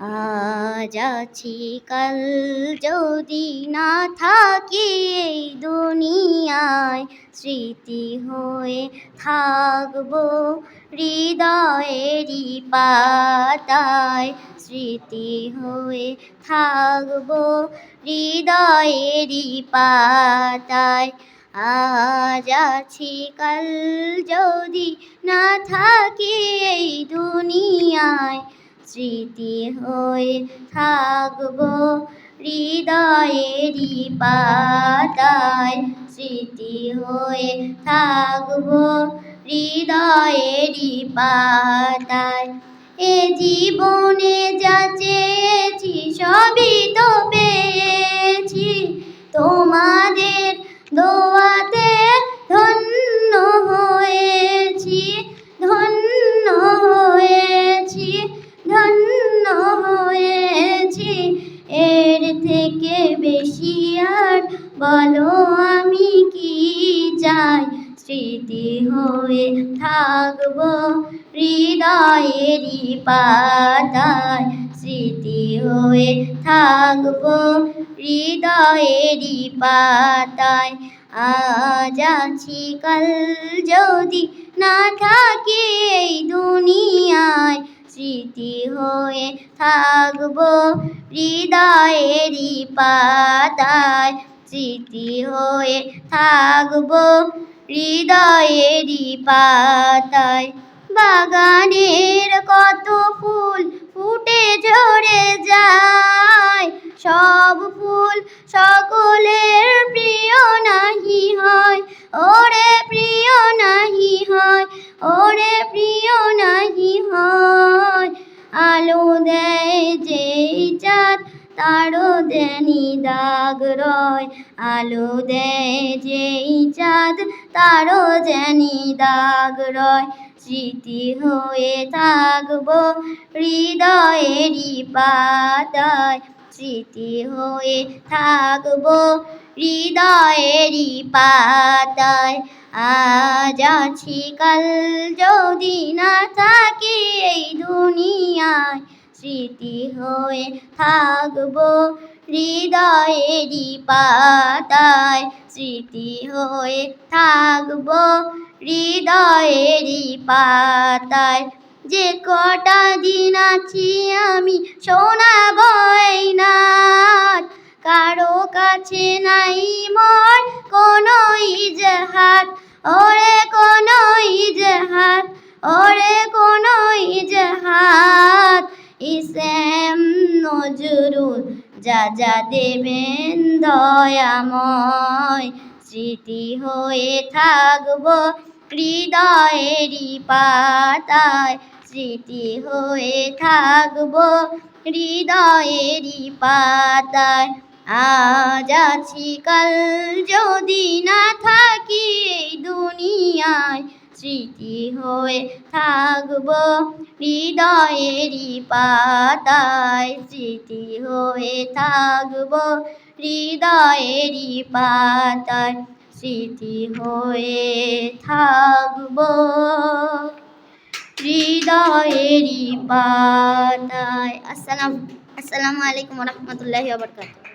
আজ আছি কাল যদি না থাকি এই দুনিয়ায়, স্মৃতি হয়ে থাকব হৃদয়েরই পাতায়। স্মৃতি হয়ে থাকব হৃদয়েরই পাতায়। আজ আছি কাল যদি না থাকি এই দুনিয়ায় স্মৃতি হয়ে থাকব, হৃদয়েরই পাতায় স্মৃতি হয়ে থাকব, হৃদয়েরই পাতায়। এ জীবনে যা চেয়েছি সবই তো পেয়েছি, তোমাদের দোয়াতে বলো আমি কি চাই? স্মৃতি হয়ে থাকব হৃদয়েরই পাতায়। স্মৃতি হয়ে থাকব হৃদয়েরই পাতায়। আজ আছি, কাল যদি না থাকে এই দুনিয়ায়। স্মৃতি হয়ে থাকব হৃদয়েরই পাতায়। স্মৃতি হয়ে থাকব হৃদয়েরই পাতায়। বাগানের কত ফুল ফুটে ঝরে যায়, সব ফুল সকলের প্রিয় নাহি হয়, ওরে প্রিয় নাহি হয়, ওরে তারও দেনি দাগ রয়, আলো দেয় যেই চাঁদ, তারও জানি দাগ রয়। স্মৃতি হয়ে থাকব হৃদয়েরই পাতায়, স্মৃতি হয়ে থাকব হৃদয়েরই পাতায়। আজ আছি কাল যদি না থাকি এই দুনিয়ায় স্মৃতি হয়ে থাকব, হৃদয়েরই পাতায়। স্মৃতি হয়ে থাকব, হৃদয়েরই পাতায়। যে কটা দিন আছি আমি শোনাবো নাচ। কারও কাছে নাই মোর কোনো ইজহাত ওরে কোনো ইজহাত ওরে নজরুল যা যা দেবেন দয়াময়। স্মৃতি হয়ে থাকব হৃদয়েরই পাতায়। স্মৃতি হয়ে থাকব হৃদয়েরই পাতায়। আজ আছি কাল স্মৃতি হয়ে থাকব, হৃদয়েরই পাতায় স্মৃতি হয়ে থাকব, হৃদয়েরই পাতায় স্মৃতি হয়ে থাকব। হৃদয়েরই পাতায়, আসসালাম, আসসালামু আলাইকুম রহমতুল্লাহি ওবরকাতুহ